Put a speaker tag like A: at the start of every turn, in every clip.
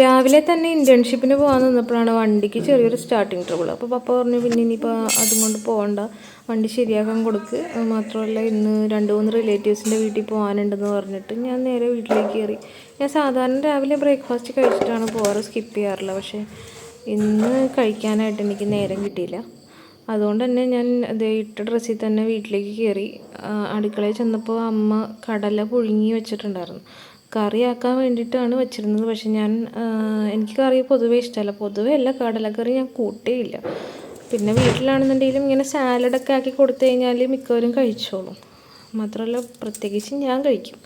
A: രാവിലെ തന്നെ ഇന്റേൺഷിപ്പിന് പോകാൻ നിന്നപ്പോഴാണ് വണ്ടിക്ക് ചെറിയൊരു സ്റ്റാർട്ടിങ് ട്രബിൾ അപ്പോൾ പപ്പ പറഞ്ഞു പിന്നെ ഇനിയിപ്പോൾ അതും കൊണ്ട് പോകണ്ട വണ്ടി ശരിയാക്കാൻ കൊടുക്ക്. മാത്രമല്ല ഇന്ന് രണ്ട് മൂന്ന് റിലേറ്റീവ്സിന്റെ വീട്ടിൽ പോകാനുണ്ടെന്ന് പറഞ്ഞിട്ട് ഞാൻ നേരെ വീട്ടിലേക്ക് കയറി. ഞാൻ സാധാരണ രാവിലെ ബ്രേക്ക്ഫാസ്റ്റ് കഴിച്ചിട്ടാണ് പോകാറ് സ്കിപ്പ് ചെയ്യാറില്ല. പക്ഷേ ഇന്ന് കഴിക്കാനായിട്ട് എനിക്ക് നേരം കിട്ടിയില്ല. അതുകൊണ്ട് തന്നെ ഞാൻ ഇട്ട ഡ്രസ്സിൽ തന്നെ വീട്ടിലേക്ക് കയറി. അടുക്കളയിൽ ചെന്നപ്പോൾ അമ്മ കടല പുഴുങ്ങി വെച്ചിട്ടുണ്ടായിരുന്നു. കറിയാക്കാൻ വേണ്ടിയിട്ടാണ് വെച്ചിരുന്നത്. പക്ഷെ ഞാൻ എനിക്ക് കറി പൊതുവേ ഇഷ്ടമല്ല. പൊതുവേ അല്ല കടലക്കറി ഞാൻ കൂട്ടേയില്ല. പിന്നെ വീട്ടിലാണെന്നുണ്ടെങ്കിലും ഇങ്ങനെ സാലഡൊക്കെ ആക്കി കൊടുത്തു കഴിഞ്ഞാൽ മിക്കവരും കഴിച്ചോളും. മാത്രമല്ല പ്രത്യേകിച്ച് ഞാൻ കഴിക്കും.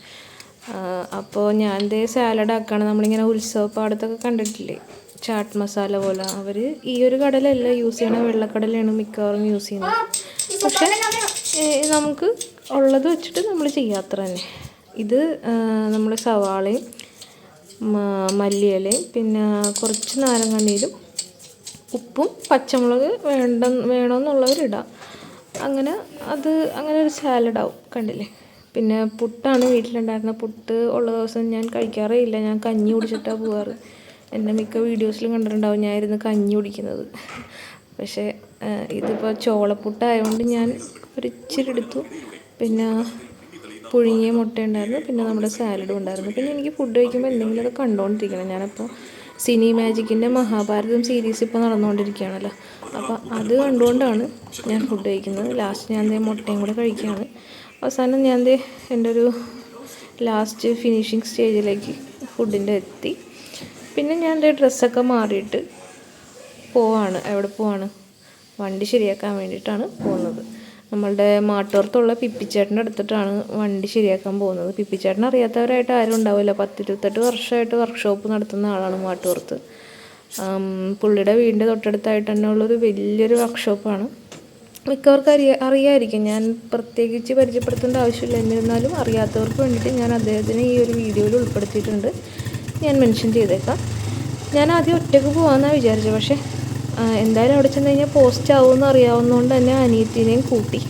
A: അപ്പോൾ ഞാൻ ദേ സാലഡ് ആക്കുകയാണ് നമ്മളിങ്ങനെ ഉത്സവ പാടത്തൊക്കെ കണ്ടിട്ടില്ലേ? ചാട്ട് മസാല പോലെ. അവർ ഈ ഒരു കടലല്ല യൂസ് ചെയ്യണ വെള്ളക്കടലയാണ് മിക്കവാറും യൂസ് ചെയ്യുന്നത്. പക്ഷേ നമുക്ക് ഉള്ളത് വെച്ചിട്ട് നമ്മൾ ചെയ്യാത്ര തന്നെ. ഇത് നമ്മൾ സവാളയും മ- മല്ലിയിലയും പിന്നെ കുറച്ച് നാരങ്ങണ്ണീരും ഉപ്പും പച്ചമുളക് വേണ്ട വേണമെന്നുള്ളവരിടാം. അങ്ങനെ അത് അങ്ങനെ ഒരു സാലഡാവും കണ്ടില്ലേ? പിന്നെ പുട്ടാണ് വീട്ടിലുണ്ടായിരുന്ന പുട്ട് ഉള്ള ദിവസം ഞാൻ കഴിക്കാറേ ഇല്ല. ഞാൻ കഞ്ഞി കുടിച്ചിട്ടാണ് പോവാറ്. എന്റെ മിക്ക വീഡിയോസിലും കണ്ടിട്ടുണ്ടാവും ഞാൻ ഇരുന്ന് കഞ്ഞി കുടിക്കുന്നത്. പക്ഷേ ഇതിപ്പോൾ ചോളപ്പുട്ടായതുകൊണ്ട് ഞാൻ ഒരു ഇച്ചിരി എടുത്തു. പിന്നെ പുഴുങ്ങിയ മുട്ട ഉണ്ടായിരുന്നു പിന്നെ നമ്മുടെ സാലഡും ഉണ്ടായിരുന്നു. പിന്നെ എനിക്ക് ഫുഡ് കഴിക്കുമ്പോൾ എന്തെങ്കിലും അത് കണ്ടുകൊണ്ടിരിക്കണം ഞാനപ്പോൾ സിനി മാജിക്കിന്റെ മഹാഭാരതം സീരീസ് ഇപ്പോൾ നടന്നുകൊണ്ടിരിക്കുകയാണല്ലോ അപ്പോൾ അത് കണ്ടുകൊണ്ടാണ് ഞാൻ ഫുഡ് കഴിക്കുന്നത്. ലാസ്റ്റ് ഞാൻ ദേ മുട്ടയും കൂടെ കഴിക്കുകയാണ്. അവസാനം ഞാൻ ദേ എന്റെ ഒരു ലാസ്റ്റ് ഫിനിഷിങ് സ്റ്റേജിലേക്ക് ഫുഡിന്റെ എത്തി. പിന്നെ ഞാൻ എന്റെ ഡ്രസ്സൊക്കെ മാറിയിട്ട് പോവാണ്. എവിടെ പോവാണ്? വണ്ടി ശരിയാക്കാൻ വേണ്ടിയിട്ടാണ് പോകുന്നത് നമ്മളുടെ മാട്ടോർത്തുള്ള പിപ്പിച്ചേട്ടന്റെ അടുത്തിട്ടാണ് വണ്ടി ശരിയാക്കാൻ പോകുന്നത്. പിപ്പിച്ചേട്ടൻ അറിയാത്തവരായിട്ട് ആരും ഉണ്ടാവില്ല. പത്തിരുപത്തെട്ട് വർഷമായിട്ട് വർക്ക്ഷോപ്പ് നടത്തുന്ന ആളാണ് മാട്ടോർത്ത് പുള്ളിയുടെ വീടിന്റെ തൊട്ടടുത്തായിട്ട് തന്നെ ഉള്ളൊരു വലിയൊരു വർക്ക്ഷോപ്പാണ് മിക്കവർക്കും അറിയ അറിയായിരിക്കും. ഞാൻ പ്രത്യേകിച്ച് പരിചയപ്പെടുത്തേണ്ട ആവശ്യമില്ല. എന്നിരുന്നാലും അറിയാത്തവർക്ക് വേണ്ടിയിട്ട് ഞാൻ അദ്ദേഹത്തിനെ ഈ ഒരു വീഡിയോയിൽ ഉൾപ്പെടുത്തിയിട്ടുണ്ട്. ഞാൻ മെൻഷൻ ചെയ്തേക്കാം. ഞാൻ ആദ്യം ഒറ്റയ്ക്ക് പോകാമെന്നാണ് വിചാരിച്ചത്. പക്ഷേ എന്തായാലും അവിടെ ചെന്ന് കഴിഞ്ഞാൽ പോസ്റ്റ് ആവുമെന്ന് അറിയാവുന്നതുകൊണ്ട് തന്നെ അനിയത്തിനെയും കൂട്ടി.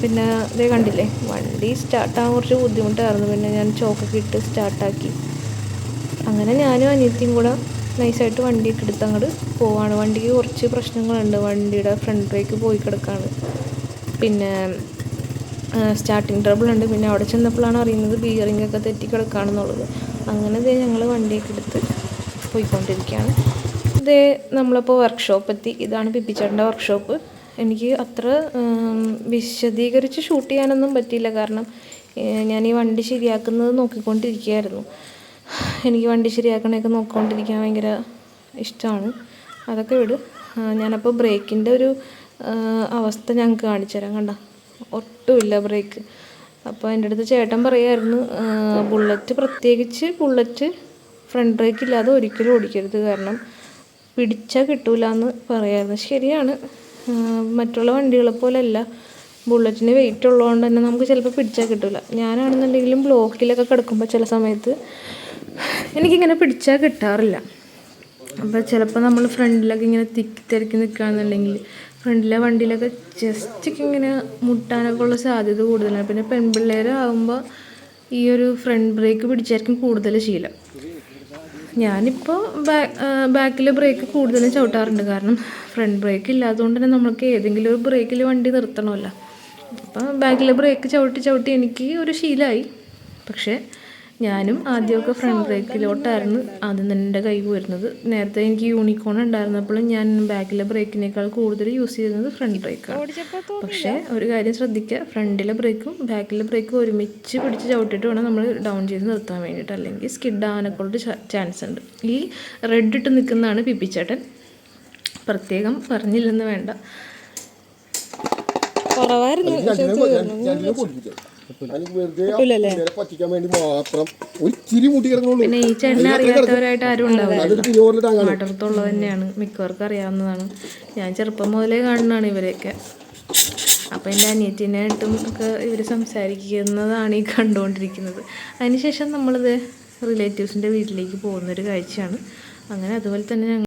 A: പിന്നെ ഇതേ കണ്ടില്ലേ വണ്ടി സ്റ്റാർട്ടാകാൻ കുറച്ച് ബുദ്ധിമുട്ടായിരുന്നു. പിന്നെ ഞാൻ ചോക്കൊക്കെ ഇട്ട് സ്റ്റാർട്ടാക്കി അങ്ങനെ ഞാനും അനിയത്തിയും കൂടെ നൈസായിട്ട് വണ്ടിയൊക്കെ എടുത്ത് അങ്ങോട്ട് പോവാണ്. വണ്ടിക്ക് കുറച്ച് പ്രശ്നങ്ങളുണ്ട്. വണ്ടിയുടെ ഫ്രണ്ട് ബ്രേക്ക് പോയി കിടക്കാണ്. പിന്നെ സ്റ്റാർട്ടിങ് ട്രബിൾ ഉണ്ട്. പിന്നെ അവിടെ ചെന്നപ്പോഴാണ് അറിയുന്നത് ബിയറിംഗ് ഒക്കെ തെറ്റി കിടക്കുകയാണെന്നുള്ളത് അങ്ങനെ ഞങ്ങൾ വണ്ടിയൊക്കെ എടുത്ത് പോയിക്കൊണ്ടിരിക്കുകയാണ്. ഇതേ നമ്മളിപ്പോൾ വർക്ക്ഷോപ്പ് എത്തി. ഇതാണ് പിപ്പിച്ചേട്ടന്റെ വർക്ക്ഷോപ്പ് എനിക്ക് അത്ര വിശദീകരിച്ച് ഷൂട്ട് ചെയ്യാനൊന്നും പറ്റിയില്ല. കാരണം ഞാൻ ഈ വണ്ടി ശരിയാക്കുന്നത് നോക്കിക്കൊണ്ടിരിക്കുകയായിരുന്നു. എനിക്ക് വണ്ടി ശരിയാക്കണയൊക്കെ നോക്കിക്കൊണ്ടിരിക്കാൻ ഭയങ്കര ഇഷ്ടമാണ്. അതൊക്കെ വിട്. ഞാനപ്പോൾ ബ്രേക്കിന്റെ ഒരു അവസ്ഥ ഞങ്ങൾക്ക് കാണിച്ചു തരാം. കണ്ട? ഒട്ടുമില്ല ബ്രേക്ക്. അപ്പോൾ എന്റെ അടുത്ത് ചേട്ടൻ പറയായിരുന്നു ബുള്ളറ്റ് പ്രത്യേകിച്ച് ബുള്ളറ്റ് ഫ്രണ്ട് ബ്രേക്ക് ഇല്ലാതെ ഒരിക്കലും ഓടിക്കരുത്. കാരണം പിടിച്ചാൽ കിട്ടൂല എന്ന് പറയായിരുന്നു. ശരിയാണ്. മറ്റുള്ള വണ്ടികളെ പോലെയല്ല ബുള്ളറ്റിന് വെയിറ്റ് ഉള്ളതുകൊണ്ട് തന്നെ നമുക്ക് ചിലപ്പോൾ പിടിച്ചാൽ കിട്ടില്ല ഞാനാണെന്നുണ്ടെങ്കിലും ബ്ലോക്കിലൊക്കെ കിടക്കുമ്പോൾ ചില സമയത്ത് എനിക്കിങ്ങനെ പിടിച്ചാൽ കിട്ടാറില്ല. അപ്പോൾ ചിലപ്പോൾ നമ്മൾ ഫ്രണ്ടിലൊക്കെ ഇങ്ങനെ തിക്കി തിരക്കി നിൽക്കുകയാണെന്നുണ്ടെങ്കിൽ ഫ്രണ്ടിലെ വണ്ടിയിലൊക്കെ ജസ്റ്റ് ഇങ്ങനെ മുട്ടാനൊക്കെ ഉള്ള സാധ്യത കൂടുതലാണ്. പിന്നെ പെൺപിള്ളേരാകുമ്പോൾ ഈ ഒരു ഫ്രണ്ട് ബ്രേക്ക് പിടിച്ചായിരിക്കും കൂടുതൽ ശീലം. ഞാനിപ്പോൾ ബാക്കിൽ ബ്രേക്ക് കൂടുതലും ചവിട്ടാറുണ്ട്. കാരണം ഫ്രണ്ട് ബ്രേക്ക് ഇല്ലാത്തതുകൊണ്ട് തന്നെ നമുക്ക് ഏതെങ്കിലും ഒരു ബ്രേക്കിൽ വണ്ടി നിർത്തണമല്ലോ. അപ്പോൾ ബാക്കിൽ ബ്രേക്ക് ചവിട്ടി ചവിട്ടി എനിക്ക് ഒരു ശീലമായി പക്ഷേ ഞാനും ആദ്യമൊക്കെ ഫ്രണ്ട് ബ്രേക്കിലോട്ടായിരുന്നു ആദ്യം തന്നെ എന്റെ കൈ വരുന്നത് നേരത്തെ എനിക്ക് യൂണിക്കോൺ ഉണ്ടായിരുന്നപ്പോഴും ഞാൻ ബാക്കിലെ ബ്രേക്കിനേക്കാൾ കൂടുതൽ യൂസ് ചെയ്യുന്നത് ഫ്രണ്ട് ബ്രേക്കാണ് പക്ഷേ ഒരു കാര്യം ശ്രദ്ധിക്കുക ഫ്രണ്ടിലെ ബ്രേക്കും ബാക്കിലെ ബ്രേക്കും ഒരുമിച്ച് പിടിച്ച് ചവിട്ടിയിട്ട് വേണം നമ്മൾ ഡൗൺ ചെയ്ത് നിർത്താൻ വേണ്ടിയിട്ട് അല്ലെങ്കിൽ സ്കിഡ് ആവാനൊക്കെ ചാൻസ് ഉണ്ട് ഈ റെഡ് ഇട്ട് നിൽക്കുന്നതാണ് പിപ്പിച്ചേട്ടൻ പ്രത്യേകം പറഞ്ഞില്ലെന്ന് വേണ്ട കുറവായിരുന്നു
B: പറ്റിക്കാൻ വേണ്ടി മാത്രം ഒരു ചിരി മുട്ടി കിടക്കണുള്ളൂ.
A: പിന്നെ ഈ ചെണ്ണ അറിയാത്തവരായിട്ട് ആരും ഉണ്ടാവില്ല. നാട്ടിലത്തുള്ളത് തന്നെയാണ്. മിക്കവർക്കും അറിയാവുന്നതാണ്. ഞാൻ ചെറുപ്പം മുതലേ കാണുന്നതാണ് ഇവരെയൊക്കെ. അപ്പോൾ എന്റെ അനിയത്തിനായിട്ടും ഒക്കെ ഇവർ സംസാരിക്കുന്നതാണ് ഈ കണ്ടുകൊണ്ടിരിക്കുന്നത്. അതിനുശേഷം നമ്മളിത് റിലേറ്റീവ്സിന്റെ വീട്ടിലേക്ക് പോകുന്നൊരു കാഴ്ചയാണ്. അങ്ങനെ അതുപോലെ തന്നെ ഞങ്ങൾ